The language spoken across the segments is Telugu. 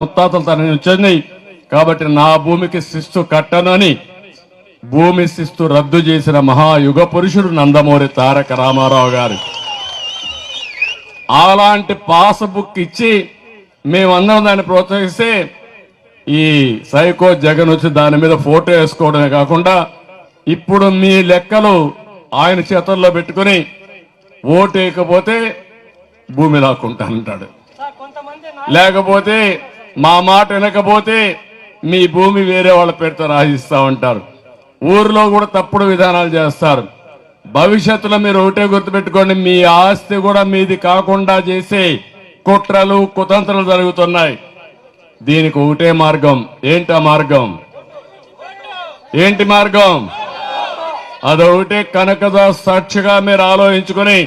ముత్తాతలు తన వచ్చింది కాబట్టి నా భూమికి శిస్తు కట్టనని భూమి శిస్తు రద్దు చేసిన మహాయుగ పురుషుడు నందమూరి తారక రామారావు గారు. అలాంటి పాస్ బుక్ ఇచ్చి మేమందరం దాన్ని ప్రోత్సహిస్తే ఈ సైకో జగన్ వచ్చి దాని మీద ఫోటో వేసుకోవడమే కాకుండా ఇప్పుడు మీ లెక్కలు ఆయన చేతుల్లో పెట్టుకుని ఓటేయకపోతే భూమి లాక్కుంటానంటాడు. లేకపోతే మా మాట వినకపోతే మీ భూమి వేరే వాళ్ళ పేరుతో రాసిస్తా ఉంటారు. ఊర్లో కూడా తప్పుడు విధానాలు చేస్తారు. భవిష్యత్తులో మీరు ఒకటే గుర్తుపెట్టుకోండి మీ ఆస్తి కూడా మీది కాకుండా చేసే కుట్రలు కుతంత్రలు జరుగుతున్నాయి. దీనికి ఒకటే మార్గం. ఏంటి ఆ మార్గం? ఏంటి మార్గం? అదొకటే కనకదాస్ సాక్షిగా మీరు ఆలోచించుకుని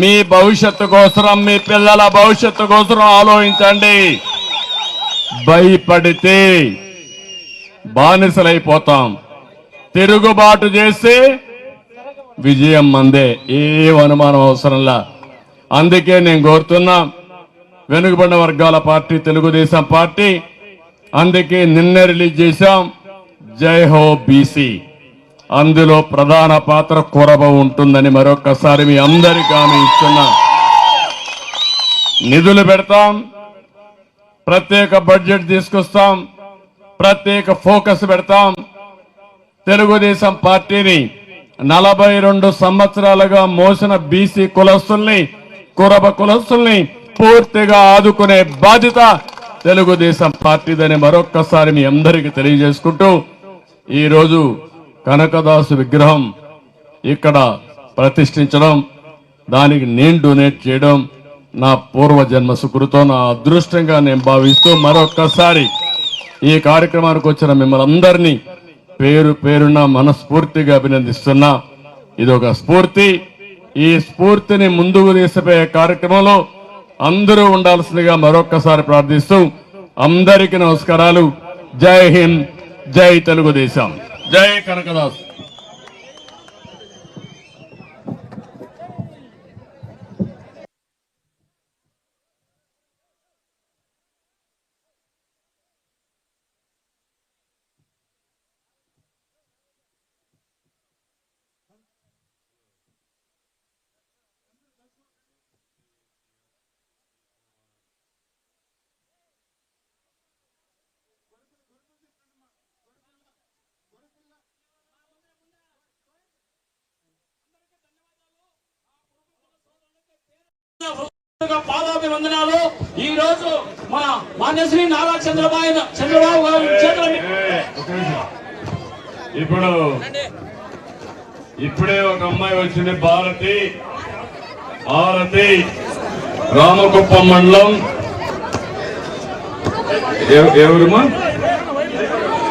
మీ భవిష్యత్తు కోసం మీ పిల్లల భవిష్యత్తు కోసం ఆలోచించండి. భయపడితే బానిసలైపోతాం. తిరుగుబాటు చేస్తే విజయం మందే ఏం అనుమానం అవసరంలా. అందుకే నేను కోరుతున్నా వెనుకబడిన వర్గాల పార్టీ తెలుగుదేశం పార్టీ అందుకే నిన్న రిలీజ్ చేశాం జై హో బీసీ. అందులో ప్రధాన పాత్ర కొరబ ఉంటుందని మరొక్కసారి మీ అందరికీ ఆమె ఇస్తున్నా. నిధులు పెడతాం ప్రత్యేక బడ్జెట్ తీసుకొస్తాం. ప్రత్యేక ఫోకస్ పెడతాం. తెలుగుదేశం పార్టీని నలభై రెండు సంవత్సరాలుగా మోసిన బీసీ కులస్తుల్ని కురబ కులస్తుల్ని పూర్తిగా ఆదుకునే బాధ్యత తెలుగుదేశం పార్టీదని మరొక్కసారి మీ అందరికీ తెలియజేసుకుంటూ ఈరోజు కనకదాసు విగ్రహం ఇక్కడ ప్రతిష్ఠించడం దానికి నేను డొనేట్ చేయడం నా పూర్వ జన్మ సుకృతో నా అదృష్టంగా నేను భావిస్తూ మరొక్కసారి ఈ కార్యక్రమానికి వచ్చిన మిమ్మల్ని అందరినీ పేరు పేరున మనస్ఫూర్తిగా అభినందిస్తున్నా. ఇది ఒక స్ఫూర్తి. ఈ స్ఫూర్తిని ముందుకు తీసిపోయే కార్యక్రమంలో అందరూ ఉండాల్సిందిగా మరొక్కసారి ప్రార్థిస్తూ అందరికీ నమస్కారాలు. జై హింద్ జై తెలుగుదేశం. జై కనకదాస్. పాదాభివందనాలు ఈ రోజు మన మాన్యశ్రీ నారా చంద్రబాబు చంద్రబాబు గారి చేతుల ఇప్పుడు ఇప్పుడే ఒక అమ్మాయి వచ్చింది భారతి. భారతి రామకుప్పం మండలం. ఎవరుమా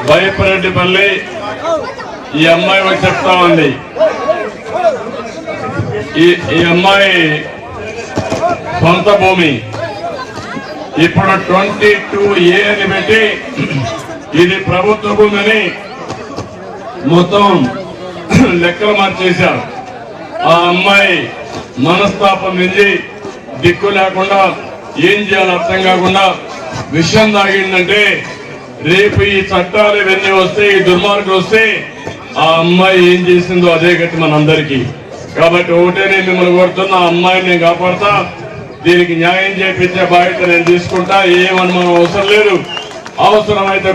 బయపరెడ్డిపల్లి ఈ అమ్మాయి వచ్చి చెప్తా ఉంది. ఈ అమ్మాయి సొంత భూమి. ఇప్పుడు ట్వంటీ టూ ఏ అని పెట్టి ఇది ప్రభుత్వ భూమి అని మొత్తం లెక్కలు మార్చేశారు. ఆ అమ్మాయి మనస్తాపం నుంచి దిక్కు లేకుండా ఏం చేయాలో అర్థం కాకుండా విషయం తాగిందంటే రేపు ఈ చట్టాలు ఇవన్నీ వస్తే ఈ దుర్మార్గులు వస్తే ఆ అమ్మాయి ఏం చేసిందో అదే గట్టి మనందరికీ. కాబట్టి ఒకటే నేను మిమ్మల్ని కోరుతున్నా ఆ అమ్మాయిని నేను కాపాడతా. దీనికి న్యాయం చేపించే బాధ్యత నేను తీసుకుంటా ఏం అవసరం లేదు. అవసరమైతే